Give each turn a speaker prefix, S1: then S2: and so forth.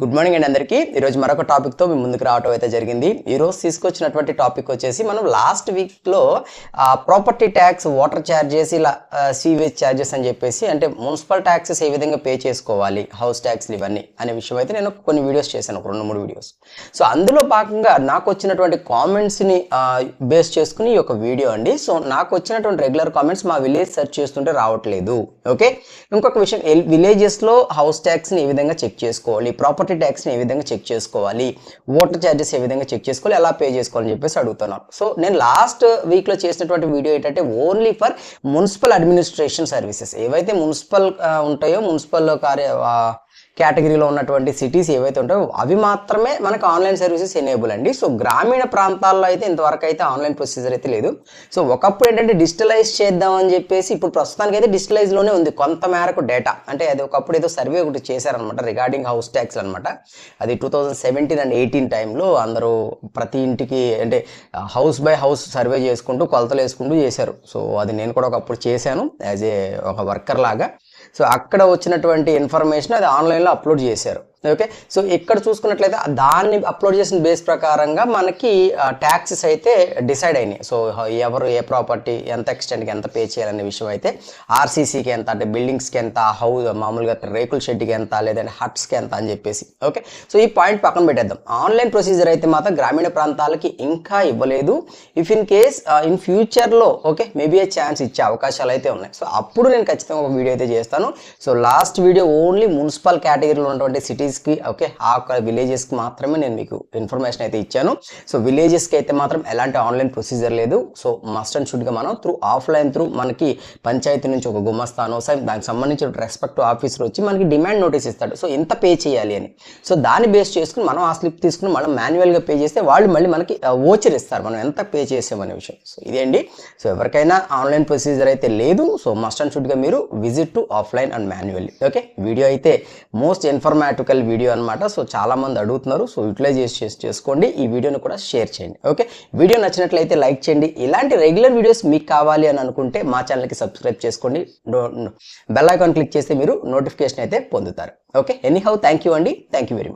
S1: Good morning అండి అందరికీ. ఈరోజు మరొక టాపిక్తో మీ ముందుకు రావటం అయితే జరిగింది. ఈరోజు తీసుకొచ్చినటువంటి టాపిక్ వచ్చేసి మనం లాస్ట్ వీక్లో ప్రాపర్టీ ట్యాక్స్ వాటర్ ఛార్జెస్ ఇలా సీవేజ్ ఛార్జెస్ అని చెప్పేసి అంటే మున్సిపల్ ట్యాక్సెస్ ఏ విధంగా పే చేసుకోవాలి హౌస్ ట్యాక్స్లు ఇవన్నీ అనే విషయం అయితే నేను కొన్ని వీడియోస్ చేశాను ఒక రెండు మూడు వీడియోస్ సో అందులో భాగంగా నాకు వచ్చినటువంటి కామెంట్స్ని బేస్ చేసుకుని ఈ యొక్క వీడియో అండి. సో నాకు వచ్చినటువంటి రెగ్యులర్ కామెంట్స్ మా విలేజ్ సెర్చ్ చేస్తుంటే రావట్లేదు. ఓకే? ఇంకొక విషయం విలేజెస్లో హౌస్ ట్యాక్స్ని ఏ విధంగా చెక్ చేసుకోవాలి? ప్రాపర్టీ ట్యాక్స్ని ఏ విధంగా చెక్ చేసుకోవాలి? వాటర్ ఛార్జెస్ ఏ విధంగా చెక్ చేసుకోవాలి? ఎలా పే చేసుకోవాలని చెప్పేసి అడుగుతున్నాను సో నేను లాస్ట్ వీక్లో చేసినటువంటి వీడియో ఏంటంటే only for municipal administration services. ఏవైతే మున్సిపల్ ఉంటాయో మున్సిపల్ కార్య కేటగిరీలో ఉన్నటువంటి సిటీస్ ఏవైతే ఉంటాయో అవి మాత్రమే మనకు ఆన్లైన్ సర్వీసెస్ ఎనేబుల్ అండి. సో గ్రామీణ ప్రాంతాల్లో అయితే ఇంతవరకు అయితే ఆన్లైన్ ప్రొసీజర్ అయితే లేదు. సో ఒకప్పుడు ఏంటంటే డిజిటలైజ్ చేద్దాం అని చెప్పేసి ఇప్పుడు ప్రస్తుతానికి అయితే డిజిటలైజ్లోనే ఉంది కొంత మేరకు డేటా. అంటే అది ఒకప్పుడు ఏదో సర్వే ఒకటి చేశారనమాట రిగార్డింగ్ హౌస్ ట్యాక్స్ అనమాట. అది two thousand seventeen and eighteen టైంలో అందరూ ప్రతి ఇంటికి అంటే హౌస్ బై హౌస్ సర్వే చేసుకుంటూ కొలతలు వేసుకుంటూ చేశారు. సో అది నేను కూడా ఒకప్పుడు చేశాను యాజ్ ఏ ఒక వర్కర్ లాగా. సో అక్కడ వచ్చినటువంటి ఇన్ఫర్మేషన్ అది ఆన్లైన్లో అప్లోడ్ చేశారు. ఓకే సో ఇక్కడ చూసుకున్నట్లయితే దాన్ని అప్లోడ్ చేసిన బేస్ ప్రకారంగా మనకి ట్యాక్సెస్ అయితే డిసైడ్ అయినాయి. సో ఎవరు ఏ ప్రాపర్టీ ఎంత ఎక్స్టెంట్కి ఎంత పే చేయాలనే విషయం అయితే ఆర్సీసీకి ఎంత అంటే బిల్డింగ్స్కి ఎంత హౌస్ మామూలుగా రేకుల షెడ్కి ఎంత లేదంటే హట్స్కి ఎంత అని చెప్పేసి. ఓకే సో ఈ పాయింట్ పక్కన పెట్టేద్దాం. ఆన్లైన్ ప్రొసీజర్ అయితే మాత్రం గ్రామీణ ప్రాంతాలకి ఇంకా ఇవ్వలేదు. ఇఫ్ ఇన్ కేస్ ఇన్ ఫ్యూచర్లో ఓకే మేబీ ఏ ఛాన్స్ ఇచ్చే అవకాశాలు అయితే ఉన్నాయి. సో అప్పుడు నేను ఖచ్చితంగా ఒక వీడియో అయితే చేస్తాను. So last video only municipal కేటగిరీలో ఉన్నటువంటి సిటీస్ సిటీస్కి ఓకే ఆ విలేజెస్కి మాత్రమే నేను మీకు ఇన్ఫర్మేషన్ అయితే ఇచ్చాను. సో విలేజెస్కి అయితే మాత్రం ఎలాంటి ఆన్లైన్ ప్రొసీజర్ లేదు. సో మస్ట్ అండ్ షుడ్గా మనం త్రూ ఆఫ్లైన్ త్రూ మనకి పంచాయతీ నుంచి ఒక గుమస్తానో సరే దానికి సంబంధించిన రెస్పెక్ట్ ఆఫీసర్ వచ్చి మనకి డిమాండ్ నోటీస్ ఇస్తాడు. సో ఎంత పే చేయాలి అని. సో దాన్ని బేస్ చేసుకుని మనం ఆ స్లిప్ తీసుకుని మనం మాన్యువల్గా పే చేస్తే వాళ్ళు మళ్ళీ మనకి ఓచర్ ఇస్తారు. మనం ఎంత పే చేసామనే విషయం. సో ఇదేండి సో ఎవరికైనా ఆన్లైన్ ప్రొసీజర్ అయితే లేదు. సో మస్ట్ అండ్ షుడ్గా మీరు visit to offline and manually okay video అయితే మోస్ట్ ఇన్ఫర్మాటికల్ వీడియో అనమాట సో చాలా మంది అడుగుతున్నారు. సో యూటిలైజ్ చేసి చేసుకోండి. ఈ వీడియోని కూడా షేర్ చేయండి. ఓకే వీడియో నచ్చినట్లయితే లైక్ చేయండి. ఇలాంటి రెగ్యులర్ వీడియోస్ మీకు కావాలి అని అనుకుంటే మా ఛానల్కి సబ్స్క్రైబ్ చేసుకోండి. బెల్ ఐకాన్ క్లిక్ చేస్తే మీరు నోటిఫికేషన్ అయితే పొందుతారు. Okay anyhow thank you అండి. Thank you very much